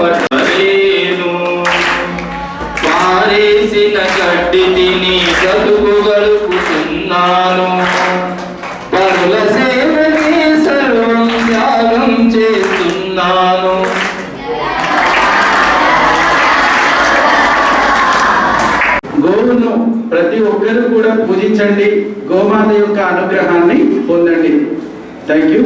పట్టలేను. పారేసిన గడ్డి తిని చదువు గడుపుతున్నాను. పరుల సేవని సర్వం త్యాగం చేస్తున్నాను. గోవును ప్రతి ఒక్కరూ కూడా పూజించండి. గోమాత యొక్క అనుగ్రహాన్ని పొందండి. థ్యాంక్ యూ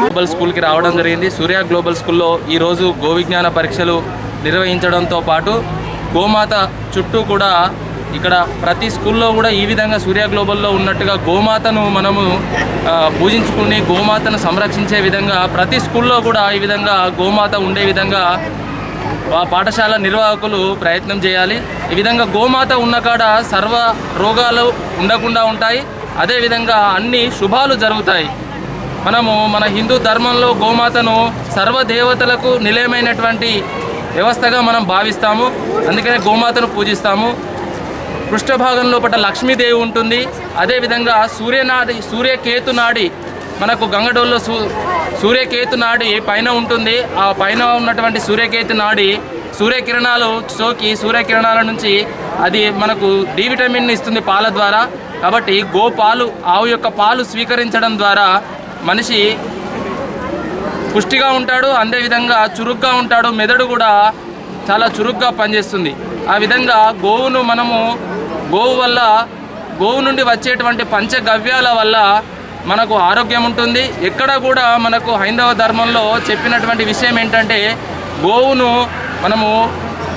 గ్లోబల్ స్కూల్కి రావడం జరిగింది. సూర్య గ్లోబల్ స్కూల్లో ఈరోజు గోవిజ్ఞాన పరీక్షలు నిర్వహించడంతో పాటు గోమాత చుట్టూ కూడా ఇక్కడ ప్రతి స్కూల్లో కూడా ఈ విధంగా సూర్య గ్లోబల్లో ఉన్నట్టుగా గోమాతను మనము పూజించుకుని గోమాతను సంరక్షించే విధంగా ప్రతి స్కూల్లో కూడా ఈ విధంగా గోమాత ఉండే విధంగా ఆ పాఠశాల నిర్వాహకులు ప్రయత్నం చేయాలి. ఈ విధంగా గోమాత ఉన్న కాడ సర్వ రోగాలు ఉండకుండా ఉంటాయి. అదేవిధంగా అన్ని శుభాలు జరుగుతాయి. మనము మన హిందూ ధర్మంలో గోమాతను సర్వదేవతలకు నిలయమైనటువంటి వ్యవస్థగా మనం భావిస్తాము. అందుకనే గోమాతను పూజిస్తాము. పృష్ఠభాగం లోపల లక్ష్మీదేవి ఉంటుంది. అదేవిధంగా సూర్యనాడి సూర్యకేతు నాడి మనకు గంగడోల్లో సూ సూర్యకేతు నాడి పైన ఉంటుంది. ఆ పైన ఉన్నటువంటి సూర్యకేతు నాడి సూర్యకిరణాలు సోకి సూర్యకిరణాల నుంచి అది మనకు డి విటమిన్ ఇస్తుంది పాల ద్వారా. కాబట్టి గో పాలు ఆవు యొక్క పాలు స్వీకరించడం ద్వారా మనిషి పుష్టిగా ఉంటాడు అదేవిధంగా చురుగ్గా ఉంటాడు మెదడు కూడా చాలా చురుగ్గా పనిచేస్తుంది. ఆ విధంగా గోవును మనము గోవు వల్ల గోవు నుండి వచ్చేటువంటి పంచగవ్యాల వల్ల మనకు ఆరోగ్యం ఉంటుంది. ఎక్కడ కూడా మనకు హైందవ ధర్మంలో చెప్పినటువంటి విషయం ఏంటంటే గోవును మనము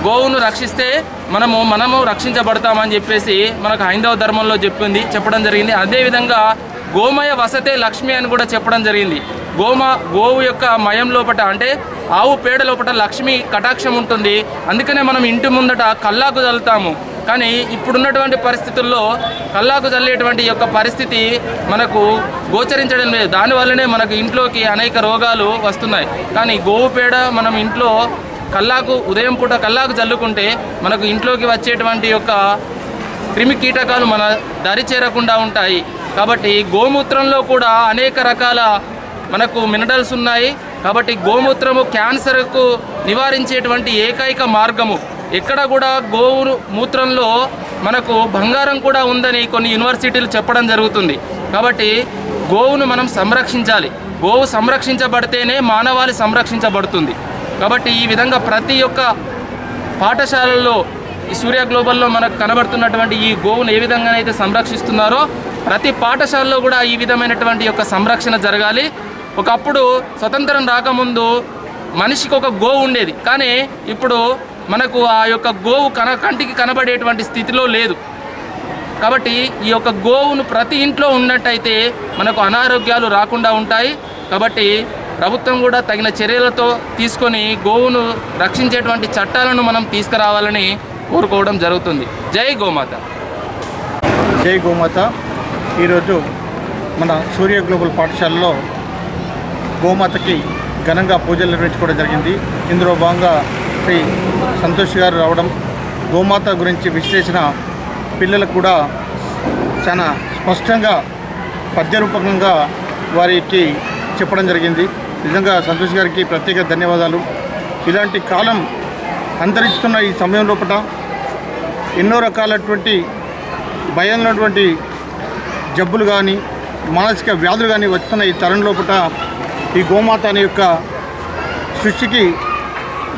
గోవును రక్షిస్తే మనము మనము రక్షించబడతామని చెప్పేసి మనకు హైందవ ధర్మంలో చెప్పింది చెప్పడం జరిగింది. అదేవిధంగా గోమయ వసతే లక్ష్మి అని కూడా చెప్పడం జరిగింది. గోమ గోవు యొక్క మయం లోపట అంటే ఆవు పేడ లోపట లక్ష్మి కటాక్షం ఉంటుంది. అందుకనే మనం ఇంటి ముందట కల్లాకు చల్లుతాము కానీ ఇప్పుడున్నటువంటి పరిస్థితుల్లో కల్లాకు చల్లేటువంటి యొక్క పరిస్థితి మనకు గోచరించడం లేదు. దానివల్లనే మనకు ఇంట్లోకి అనేక రోగాలు వస్తున్నాయి. కానీ గోవు పేడ మనం ఇంట్లో కల్లాకు ఉదయం పూట కల్లాకు చల్లుకుంటే మనకు ఇంట్లోకి వచ్చేటువంటి యొక్క క్రిమి కీటకాలు మన దరి చేరకుండా ఉంటాయి. కాబట్టి గోమూత్రంలో కూడా అనేక రకాల మనకు మినరల్స్ ఉన్నాయి. కాబట్టి గోమూత్రము క్యాన్సర్కు నివారించేటువంటి ఏకైక మార్గము. ఎక్కడ కూడా గోవు మూత్రంలో మనకు బంగారం కూడా ఉందని కొన్ని యూనివర్సిటీలు చెప్పడం జరుగుతుంది. కాబట్టి గోవును మనం సంరక్షించాలి. గోవు సంరక్షించబడితేనే మానవాళి సంరక్షించబడుతుంది. కాబట్టి ఈ విధంగా ప్రతి ఒక్క పాఠశాలల్లో ఈ సూర్య గ్లోబల్లో మనకు కనబడుతున్నటువంటి ఈ గోవును ఏ విధంగానైతే సంరక్షిస్తున్నారో ప్రతి పాఠశాలలో కూడా ఈ విధమైనటువంటి యొక్క సంరక్షణ జరగాలి. ఒకప్పుడు స్వతంత్రం రాకముందు మనిషికి ఒక గోవు ఉండేది. కానీ ఇప్పుడు మనకు ఆ యొక్క గోవు కన కంటికి కనబడేటువంటి స్థితిలో లేదు. కాబట్టి ఈ యొక్క గోవును ప్రతి ఇంట్లో ఉన్నట్టయితే మనకు అనారోగ్యాలు రాకుండా ఉంటాయి. కాబట్టి ప్రభుత్వం కూడా తగిన చర్యలతో తీసుకొని గోవును రక్షించేటువంటి చట్టాలను మనం తీసుకురావాలని కోరుకోవడం జరుగుతుంది. జై గోమాత. జై గోమాత. ఈరోజు మన సూర్య గ్లోబల్ పాఠశాలలో గోమాతకి ఘనంగా పూజలు నిర్వహించుకోవడం జరిగింది. ఇందులో భాగంగా శ్రీ సంతోష్ గారు రావడం గోమాత గురించి విశ్లేషణ పిల్లలకు కూడా చాలా స్పష్టంగా పద్యరూపకంగా వారికి చెప్పడం జరిగింది. నిజంగా సంతోష్ గారికి ప్రత్యేక ధన్యవాదాలు. ఇలాంటి కాలం అంతరిస్తున్న ఈ సమయం లోపల ఎన్నో రకాలటువంటి భయమైనటువంటి జబ్బులు కానీ మానసిక వ్యాధులు కానీ వస్తున్న ఈ తరం లోపల ఈ గోమాత అనే యొక్క సృష్టికి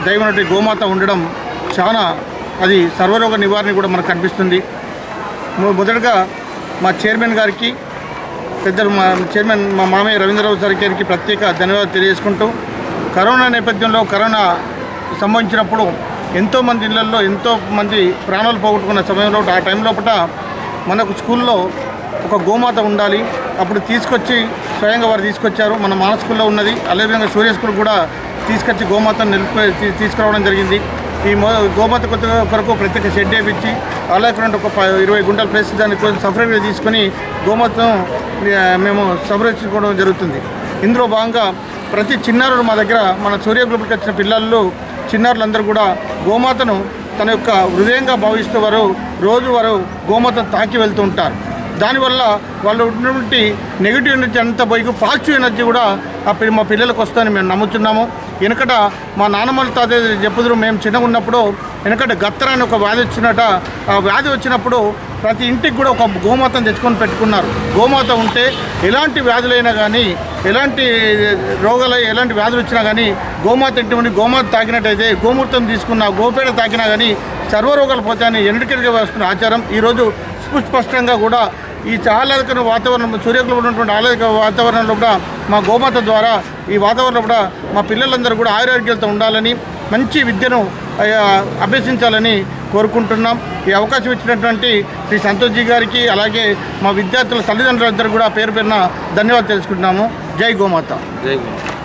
దైవనటువంటి గోమాత ఉండడం చాలా అది సర్వరోగ నివారణ కూడా మనకు కనిపిస్తుంది. మొదటగా మా చైర్మన్ గారికి పెద్దలు మా చైర్మన్ మా మామయ్య రవీంద్రరావు సార్ గారికి ప్రత్యేక ధన్యవాదాలు తెలియజేసుకుంటూ కరోనా నేపథ్యంలో కరోనా సంభవించినప్పుడు ఎంతోమంది ఇళ్ళలో ఎంతో మంది ప్రాణాలు పోగొట్టుకున్న సమయంలో ఆ టైం లోపల మనకు స్కూల్లో ఒక గోమాత ఉండాలి. అప్పుడు తీసుకొచ్చి స్వయంగా వారు తీసుకొచ్చారు. మన మాన స్కూల్లో ఉన్నది. అదేవిధంగా సూర్య స్కూల్ కూడా తీసుకొచ్చి గోమాతను నిలిపి తీసుకురావడం జరిగింది. ఈ గోమాత కొత్త కొరకు ప్రత్యేక షెడ్ వేపించి అలాగే ఒక ప- ఇరవై గుంటల ప్లేస్ దాని కోసం సపరేట్గా తీసుకొని గోమాతను మేము సంరక్షించుకోవడం జరుగుతుంది. ఇందులో భాగంగా ప్రతి చిన్నారుడు మా దగ్గర మన సూర్య గ్రూప్కి వచ్చిన పిల్లలు చిన్నారులందరూ కూడా గోమాతను తన యొక్క హృదయంగా భావిస్తూ వారు రోజు వారు గోమాతను తాకి వెళ్తూ ఉంటారు. దానివల్ల వాళ్ళు ఉన్నటువంటి నెగిటివ్ ఎనర్జీ అంతా పోయి పాజిటివ్ ఎనర్జీ కూడా ఆ మా పిల్లలకు వస్తుందని మేము నమ్ముతున్నాము. వెనకట మా నాన్నమ్మలు తాత చెప్పుదురు మేము చిన్నగా ఉన్నప్పుడు వెనకట గత్తరాని ఒక వ్యాధి వచ్చినట. ఆ వ్యాధి వచ్చినప్పుడు ప్రతి ఇంటికి కూడా ఒక గోమాతను తెచ్చుకొని పెట్టుకున్నారు. గోమాత ఉంటే ఎలాంటి వ్యాధులైనా కానీ ఎలాంటి రోగాలు ఎలాంటి వ్యాధులు వచ్చినా కానీ గోమాత ఇంటి ఉండి గోమాత తాకినట్టయితే గోమూర్తం తీసుకున్న గోపేడ తాకినా కానీ సర్వరోగాలు పోతాయని ఎన్నికలుగా వస్తున్న ఆచారం. ఈరోజు సుస్పష్టంగా కూడా ఈ ఆహ్లాదకర వాతావరణం సూర్యకులు ఉన్నటువంటి ఆహ్లాదక వాతావరణంలో కూడా మా గోమాత ద్వారా ఈ వాతావరణంలో కూడా మా పిల్లలందరూ కూడా ఆరోగ్యాలతో ఉండాలని మంచి విద్యను అభ్యసించాలని కోరుకుంటున్నాం. ఈ అవకాశం ఇచ్చినటువంటి శ్రీ సంతోష్జీ గారికి అలాగే మా విద్యార్థుల తల్లిదండ్రులందరూ కూడా పేరు పేరున ధన్యవాదాలు తెలుసుకుంటున్నాము. జై గోమాత. జై గోమాత.